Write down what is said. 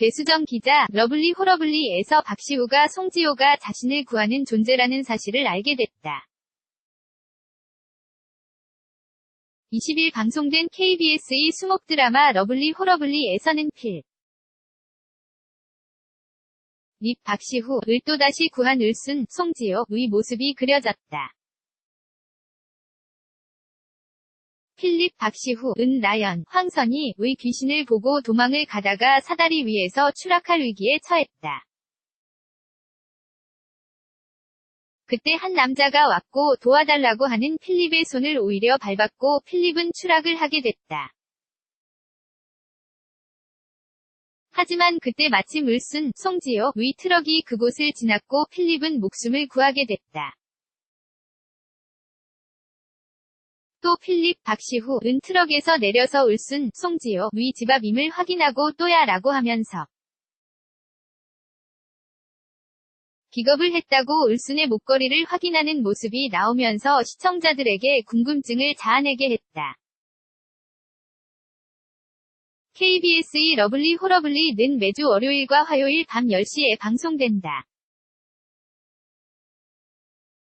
배수정 기자, 러블리 호러블리에서 박시우가 송지효가 자신을 구하는 존재라는 사실을 알게 됐다. 20일 방송된 KBS의 수목 드라마 러블리 호러블리에서는 필. 립 박시후를 또다시 구한 을순, 송지효의 모습이 그려졌다. 필립 박시후, 은 라연, 황선희, 의 귀신을 보고 도망을 가다가 사다리 위에서 추락할 위기에 처했다. 그때 한 남자가 왔고 도와달라고 하는 필립의 손을 오히려 밟았고 필립은 추락을 하게 됐다. 하지만 그때 마침 을순, 송지효, 의 트럭이 그곳을 지났고 필립은 목숨을 구하게 됐다. 또 필립, 박시후, 은 트럭에서 내려서 울순, 송지효, 의집 앞임을 확인하고 또야 라고 하면서 기겁을 했다고 울순의 목걸이를 확인하는 모습이 나오면서 시청자들에게 궁금증을 자아내게 했다. KBS의 러블리 호러블리는 매주 월요일과 화요일 밤 10시에 방송된다.